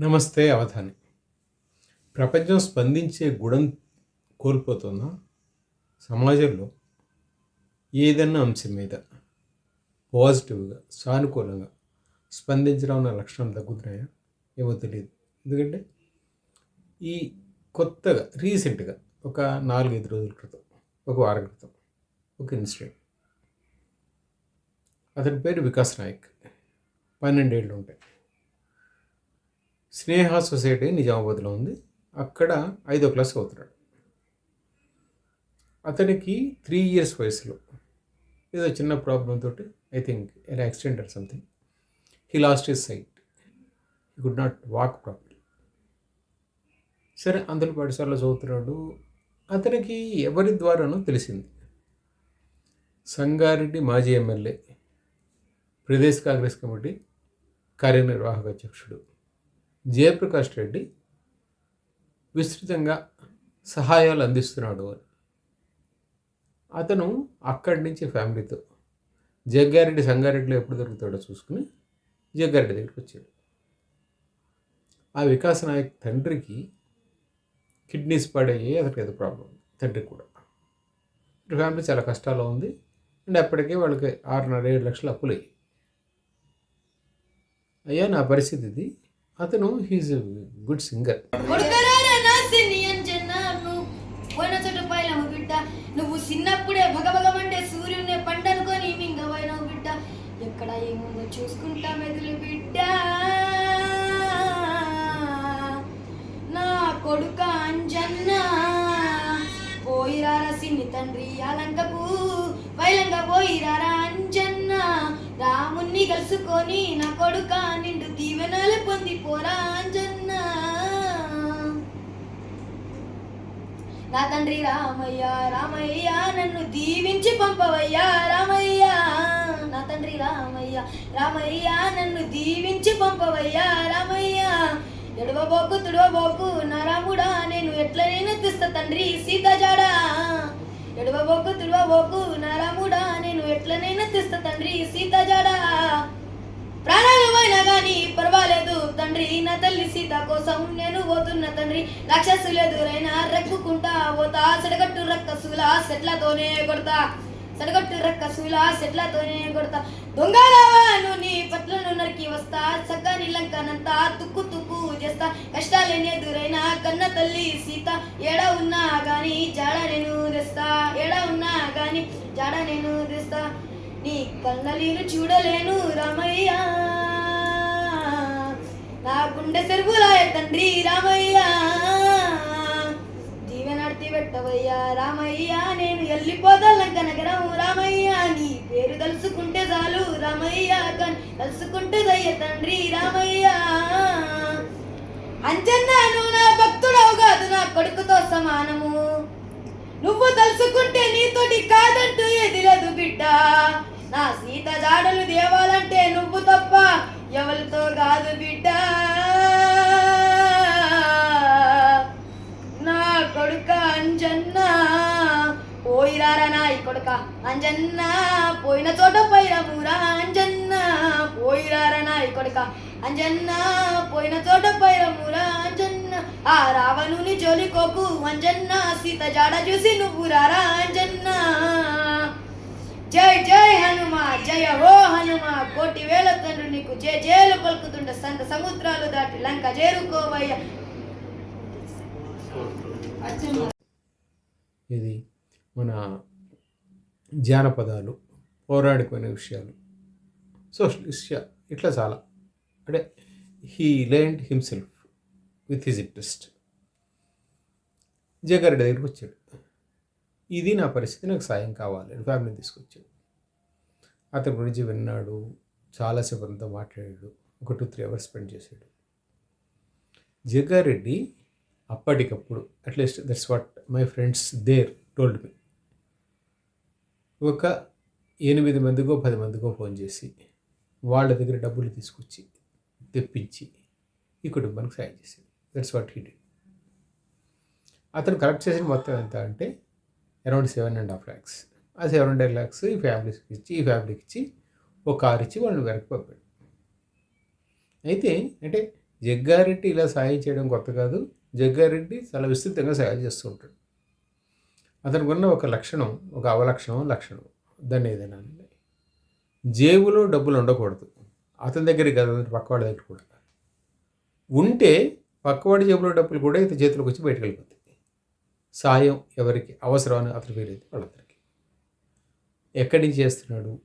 నమస్తే అవధాని. ప్రపంచం స్పందించే గుణం కోల్పోతుందా? సమాజంలో ఏదన్నా అంశం మీద పాజిటివ్గా సానుకూలంగా స్పందించడం అన్న లక్షణాలు తగ్గుతున్నాయా? ఏమో తెలియదు ఎందుకంటే ఈ కొత్తగా రీసెంట్గా ఒక నాలుగైదు రోజుల క్రితం ఒక వారం క్రితం ఒక ఇన్సిడెంట్. అతని పేరు వికాస్ నాయక్. పన్నెండేళ్ళు ఉంటాయి. స్నేహ సొసైటీ నిజామాబాద్లో ఉంది. అక్కడ ఐదో క్లాస్ అవుతున్నాడు అతనికి త్రీ ఇయర్స్ వయసులో ఏదో చిన్న ప్రాబ్లం తోటి I think an accident or something he lost his sight he could not walk properly సరే అందులో పాఠశాలలో చదువుతున్నాడు. అతనికి ఎవరి ద్వారానో తెలిసింది. సంగారెడ్డి మాజీ ఎమ్మెల్యే ప్రదేశ్ కాంగ్రెస్ కమిటీ కార్యనిర్వాహక అధ్యక్షుడు. జయప్రకాష్ రెడ్డి విస్తృతంగా సహాయాలు అందిస్తున్నాడు అని. అతను అక్కడి నుంచి ఫ్యామిలీతో జగ్గారెడ్డి సంగారెడ్డిలో ఎప్పుడు దొరుకుతాడో చూసుకుని జగ్గారెడ్డి దగ్గరికి వచ్చాడు. ఆ వికాస్ నాయక్ తండ్రికి కిడ్నీస్ పడయ్యి అతనికి ఏదో ప్రాబ్లం తండ్రికి కూడా. ఫ్యామిలీ చాలా కష్టాల్లో ఉంది అండ్ అప్పటికే వాళ్ళకి ఆరున్నర ఏడు లక్షలు అప్పులయ్యి అయ్యా నా పరిస్థితి ఇది. అతను హీజ్ గుడ్ సింగర్ నా సిన్ని నువ్వు పోయిన బిడ్డ. నువ్వు చిన్నప్పుడే భగభగమంటే సూర్యుడిని పండనుకొని మింగవైనవు బిడ్డ. ఎక్కడ ఏముందో చూసుకుంటా మెదులు బిడ్డ. నా కొడుక అంజన్న. పోయిరారా సిన్ని తండ్రి అలంకపు వైలంగా పోయిరారా. కలుసుకొని నా కొడుక నిండు దీవెనలు పొందిపోరా అంజన్న. నా తండ్రి రామయ్య రామయ్య నన్ను దీవించి పంపవయ్యా రామయ్య. నా తండ్రి రామయ్య రామయ్య నన్ను దీవించి పంపవయ్యా రామయ్య. ఎడవబోకు తుడవబోకు నా రాముడా నేను ఎట్లనైనా తెస్తా తండ్రి సీతజాడా. ఎడవబోకు తుడవబోకు నారాముడా నేను ఎట్లనైనా నేను తెస్తా తండ్రి సీత జాడా. ప్రాణాలు పోయినా కానీ పర్వాలేదు తండ్రి నా తల్లి సీత కోసం నేను పోతున్న తండ్రి. రాక్షసులు ఎదురైనా రెక్కుకుంటా పోతా సడగట్టు రక్కసుల సెట్లతోనే కొడతా. సడగట్టు సెట్లతో సెట్లతోనే కొడతా. దొంగలవాను నీ పట్లను నరికి వస్తా. చక్కని లంకనంతా తుక్కు తుక్కు చేస్తా. కష్టాలేని ఎదురైనా కన్న తల్లి సీత. ఏడ ఉన్నా గాని జాడ నేను తెస్తా. ఎడ ఉన్నా గాని జాడ నేను తెస్తా. నీ కన్నలీలు చూడలేను రామయ్య. నా గుండె సెరువులాయ తండ్రి రామయ్య. జీవనార్తి రామయ్య నేను వెళ్ళిపోదల్లంక నగరం రామయ్య నీ పేరు తలుసుకుంటే చాలు. రామయ్య కన్ తలుసుకుంటే దయ్య తండ్రి రామయ్య. అంచన్నాను నా భక్తుడవు కాదు నా కొడుకుతో సమానము. నువ్వు తలుసుకుంటే నీతోటి కాదంటూ ఎదిరదు బిడ్డ. నా సీత జాడలు దేవాలంటే నువ్వు తప్ప ఎవరితో కాదు బిడ్డ. కొడుక అంజన్న. పోయిరారా నా ఈ కొడుక అంజన్న. పోయిన చోట పైరమురా అంజన్న. పోయిరారా నా ఈ కొడుక అంజన్న. పోయిన చోట పైరమురా అంజన్న. ఆ రావణుని జోలికోకు అంజన్న. సీత జాడ చూసి నువ్వు రారా అంజన్న. జై జై హనుమ జయ హో హనుమ. కోటి వేల తండ్రి నీకు జే జేలు పలుకుతుండ. సంత సముద్రాలు దాటి లంక చేరుకోవయ్య. ఇది మన జానపదాలు పౌరాణికమైన విషయాలు. సోషల్ విషయ ఇట్లా చాలా. అంటే he lend himself with his interest Jaggareddy దగ్గరికి వచ్చాడు. ఇది నా పరిస్థితి నాకు సాయం కావాలి అని ఫ్యామిలీని తీసుకొచ్చాడు. అతని గురించి విన్నాడు చాలాసేపు అంతా మాట్లాడాడు ఒక టూ త్రీ అవర్స్ స్పెండ్ చేశాడు. జగ్గారెడ్డి అప్పటికప్పుడు at least that's what my friends there told me ఒక ఎనిమిది మందికో పది మందికో ఫోన్ చేసి వాళ్ళ దగ్గర డబ్బులు తీసుకొచ్చి తెప్పించి ఈ కుటుంబానికి సాయం చేసింది. దట్స్ వాట్ హీ డి అతను కలెక్ట్ చేసిన మొత్తం ఎంత అంటే around seven and half lakhs ఆ సెవెన్ అండ్ హాఫ్ ల్యాక్స్ ఈ ఫ్యామిలీస్కి ఇచ్చి ఈ ఫ్యామిలీకి ఇచ్చి ఒక కారు ఇచ్చి వాళ్ళని వెనక్కి పంపాడు. అయితే అంటే జగ్గారెడ్డి ఇలా సాయం చేయడం కొత్త కాదు. జగ్గారెడ్డి చాలా విస్తృతంగా సేవ చేస్తూ ఉంటాడు. అతనికి ఉన్న ఒక లక్షణం ఒక అవలక్షణం లక్షణం దాన్ని ఏదైనా జేబులో డబ్బులు ఉండకూడదు. అతని దగ్గర కాదు పక్కవాడి దగ్గర కూడా. ఉంటే పక్కవాడి జేబులో డబ్బులు కూడా ఇతని చేతులకు వచ్చి బయటకు వెళ్ళిపోతాయి. సాయం ఎవరికి? అవసరం అని అతను ఫీల్ అయితే వాళ్ళందరికీ ఎక్కడి నుంచి చేస్తున్నాడు?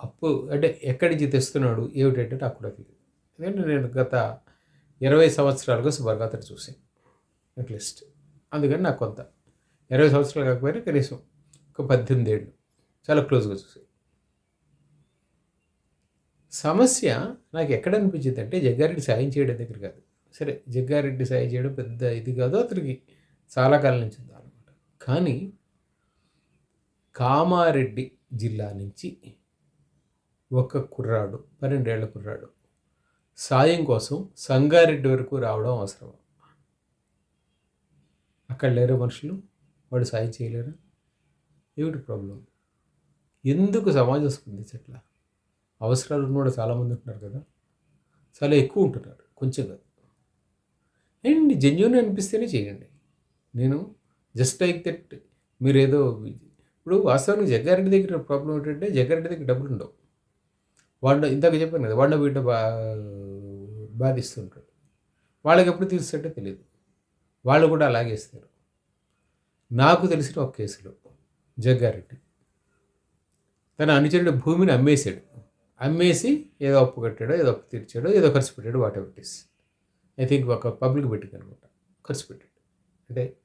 అప్పు అంటే ఎక్కడి నుంచి తెస్తున్నాడు? ఏమిటంటే నాకు కూడా తెలియదు. ఎందుకంటే నేను గత ఇరవై సంవత్సరాలుగా సుమారుగా అతను చూసాను అట్లీస్ట్ అందుకని నాకు కొంత. ఇరవై సంవత్సరాలు కాకపోయినా కనీసం ఒక పద్దెనిమిది ఏళ్ళు. చాలా క్లోజ్గా చూసాయి సమస్య నాకు ఎక్కడ అనిపించింది అంటే జగ్గారెడ్డి సాయం చేయడం దగ్గర కాదు. సరే జగ్గారెడ్డి సాయం చేయడం పెద్ద ఇది కాదు అతనికి. చాలా కాలం నుంచి అనమాట కానీ కామారెడ్డి జిల్లా నుంచి ఒక కుర్రాడు పన్నెండేళ్ళ కుర్రాడు సాయం కోసం సంగారెడ్డి వరకు రావడం అవసరం అక్కడ లేరు మనుషులు వాడు సాయం చేయలేరు. ఏమిటి ప్రాబ్లం ఎందుకు సమాజం స్పందించట్లా అవసరాలు ఉన్నవాడు చాలామంది ఉంటున్నారు కదా. చాలా ఎక్కువ ఉంటున్నారు కొంచెం కాదు. అండ్ జెన్యున్ అనిపిస్తేనే చేయండి. నేను జస్ట్ లైక్ దట్ మీరు ఏదో ఇప్పుడు వాస్తవానికి జగ్గారెడ్డి దగ్గర ప్రాబ్లం ఏంటంటే జగ్గారెడ్డి దగ్గర డబ్బులు ఉండవు. వాడు ఇందాక చెప్పాను కదా వాడిన వీట బా బాధిస్తుంటాడు. వాళ్ళకి ఎప్పుడు తీస్తుంటే తెలియదు. వాళ్ళు కూడా అలాగేస్తారు నాకు తెలిసిన ఒక కేసులో జగ్గారెడ్డి తన అనుచరుడు భూమిని అమ్మేశాడు. అమ్మేసి ఏదో అప్పు కట్టాడో ఏదో అప్పు తీర్చాడో ఏదో ఖర్చు పెట్టాడు వాట్ పెట్టేసి ఐ థింక్ ఒక పబ్లిక్ పెట్టింది అనమాట ఖర్చు పెట్టాడు. అంటే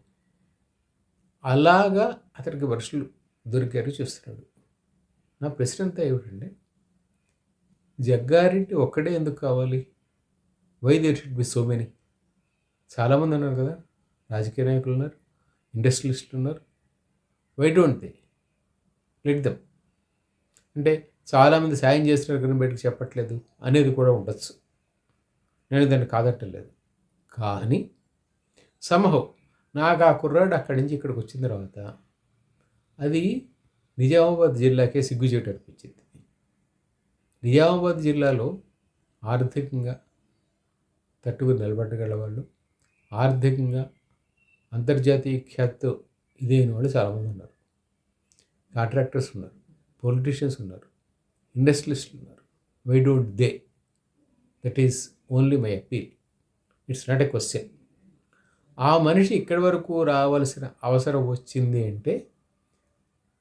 అలాగా అతనికి మనుషులు దొరికారు చూస్తున్నాడు. నా ప్రశ్న అంతా ఏమిటంటే జగ్గారెడ్డి ఒక్కడే ఎందుకు కావాలి? Why there should be so many చాలామంది ఉన్నారు కదా రాజకీయ నాయకులు ఉన్నారు ఇండస్ట్రియలిస్టులు ఉన్నారు. Why don't they let them అంటే చాలామంది సాయం చేస్తున్నారు కానీ బయటకు చెప్పట్లేదు అనేది కూడా ఉండొచ్చు. నేను దాన్ని కాదట్టలేదు కానీ సమహం నాకు ఆ కుర్రాడు అక్కడి నుంచి ఇక్కడికి వచ్చిన తర్వాత అది నిజామాబాద్ జిల్లాకే సిగ్గుచేటు అనిపించింది. నిజామాబాద్ జిల్లాలో ఆర్థికంగా తట్టుకుని నిలబడగల వాళ్ళు ఆర్థికంగా అంతర్జాతీయ ఖ్యాతితో ఇదైన వాళ్ళు చాలామంది ఉన్నారు. కాంట్రాక్టర్స్ ఉన్నారు పొలిటీషియన్స్ ఉన్నారు ఇండస్ట్రియలిస్టులు ఉన్నారు. Why don't they? That is only my appeal. It's not a question. ఆ మనిషి ఇక్కడి వరకు రావాల్సిన అవసరం వచ్చింది అంటే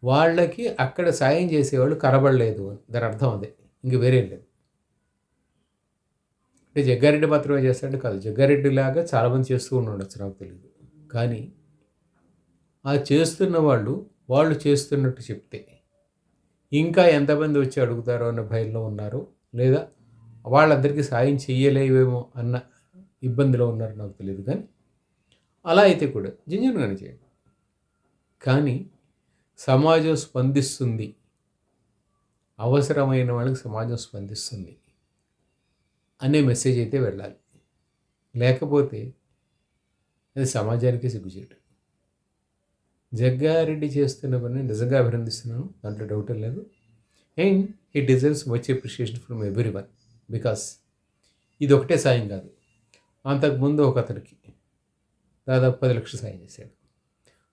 వాళ్ళకి అక్కడ సాయం చేసేవాళ్ళు కనబడలేదు అని. దాని అర్థం అదే. ఇంక వేరే లేదు. అంటే జగ్గారెడ్డి మాత్రమే చేస్తాడు కాదు. జగ్గారెడ్డి లాగా చాలామంది చేస్తూ ఉండొచ్చు నాకు తెలియదు కానీ ఆ చేస్తున్న వాళ్ళు వాళ్ళు చేస్తున్నట్టు చెప్తే ఇంకా ఎంతమంది వచ్చి అడుగుతారో అన్న భయంలో ఉన్నారు లేదా వాళ్ళందరికీ సాయం చెయ్యలేవేమో అన్న ఇబ్బందిలో ఉన్నారు నాకు తెలియదు కానీ అలా అయితే కూడా జెన్యున్గానే చేయండి. కానీ సమాజం స్పందిస్తుంది. అవసరమైన వాళ్ళకి సమాజం స్పందిస్తుంది. అనే మెసేజ్ అయితే వెళ్ళాలి. లేకపోతే అది సమాజానికి సిగ్గుచేటు. జగ్గారెడ్డి చేస్తున్న పని నిజంగా అభినందిస్తున్నాను. దాంట్లో డౌట్ లేదు. అండ్ ఈ deserves much appreciation from everyone because ఇది ఒకటే సాయం కాదు. అంతకుముందు ఒక అతనికి దాదాపు పది లక్షలు సాయం చేశాడు.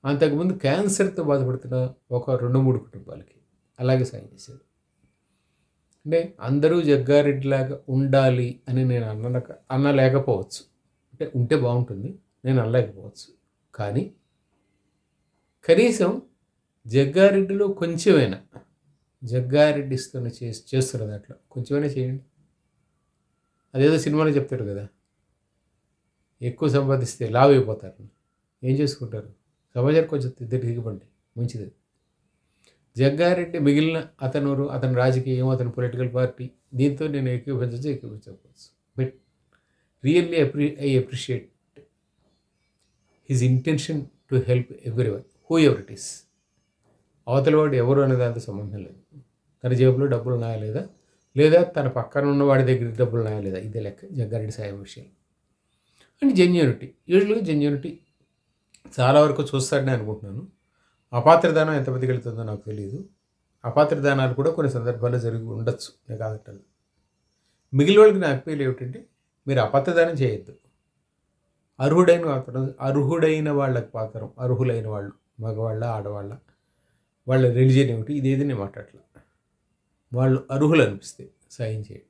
అంతకుముందు క్యాన్సర్తో బాధపడుతున్న ఒక రెండు మూడు కుటుంబాలకి అలాగే సాయం చేశాడు. అంటే అందరూ జగ్గారెడ్డిలాగా ఉండాలి అని నేను అన్న అనలేకపోవచ్చు. అంటే ఉంటే బాగుంటుంది నేను అనలేకపోవచ్చు. కానీ కనీసం జగ్గారెడ్డిలో కొంచెమైనా జగ్గారెడ్డి ఇస్తున్న చేసి చేస్తున్న దాంట్లో. కొంచెమైనా చేయండి. అదేదో సినిమాలో చెప్తాడు కదా ఎక్కువ సంపాదిస్తే లావ్ అయిపోతారు ఏం చేసుకుంటారు? సమాజానికి కొంచెం ఇద్దరు దిగుబండి మంచిది. జగ్గారెడ్డి మిగిలిన అతను అతని రాజకీయం అతని పొలిటికల్ పార్టీ దీంతో నేను ఏకీభవించచ్చు ఏకీభవించకపోవచ్చు. But really అప్రి I appreciate his intention to help everyone whoever it is అవతల వాడు ఎవరు అనే దాంతో సంబంధం లేదు. తన జేబులో డబ్బులు ఉన్నాయా లేదా? లేదా తన పక్కన ఉన్న వాడి దగ్గర డబ్బులు ఉన్నాయా లేదా? ఇదే లెక్క జగ్గారెడ్డి సాయం విషయం. అండ్ జెన్యూనిటీ యూజువల్గా జెన్యూనిటీ చాలా వరకు చూస్తాడని అనుకుంటున్నాను. అపాత్రదానం ఎంతమందికి బతికెళ్తుందో నాకు తెలియదు అపాత్రదానాలు కూడా కొన్ని సందర్భాల్లో జరిగి ఉండొచ్చు. నేను కాదంటాను. మిగిలిన వాళ్ళకి నా అప్పీల్ ఏమిటంటే మీరు అపాత్రదానం చేయొద్దు. అర్హుడైన పాత్రం అర్హుడైన వాళ్ళకి పాత్రం అర్హులైన వాళ్ళు మగవాళ్ళ ఆడవాళ్ళ వాళ్ళ రిలీజియన్ ఏమిటి? ఇదేది నేను మాట్లాడలే వాళ్ళు అర్హులు అనిపిస్తే సాయం చేయండి.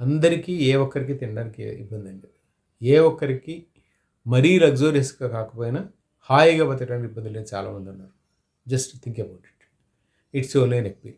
అందరికీ ఏ ఒక్కరికి తినడానికి ఇబ్బంది అండి ఏ ఒక్కరికి మరీ లగ్జోరియస్గా కాకపోయినా హాయిగా బతకడానికి ఇబ్బంది లేని చాలామంది ఉన్నారు. Just think about it it's only N ఎక్పీ